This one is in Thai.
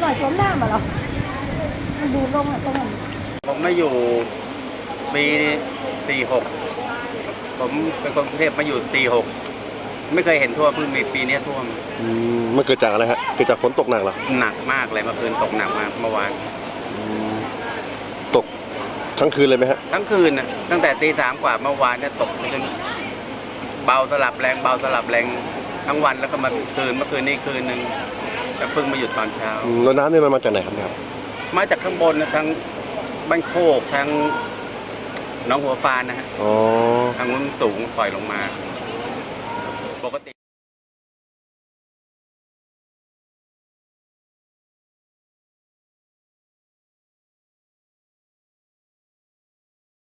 หน่อยสวมหน้ามาเหรอมันดูลงอะตรงนั้นผมมาอยู่ปีสี่หกผมเป็นคนกรุงเทพมาอยู่สี่หกไม่เคยเห็นท่วมเพิ่งมีปีเนี้ยท่วมอืมมันเกิดจากอะไรฮะเกิดจากฝนตกหนักเหรอหนักมากเลยเมื่อคืนตกหนักมากเมื่อวานอืมตกทั้งคืนเลยไหมฮะทั้งคืนน่ะตั้งแต่ตีสามกว่าเมื่อวานเนี่ยตกจนเบาสลับแรงเบาสลับแรงทั้งวันแล้วก็มาคืนเมื่อคืนนี้คืนหนึ่ง แต่เพิ่งมาหยุดตอนเช้า อืมแล้วน้ำเนี่ยมันมาจากไหนครับเนี่ยครับ มาจากข้างบนนะทั้งบ้านโคกทั้งหน้องหัวฟานนะฮะอ๋อ ทางนู้นสูงปล่อยลงมาปกติ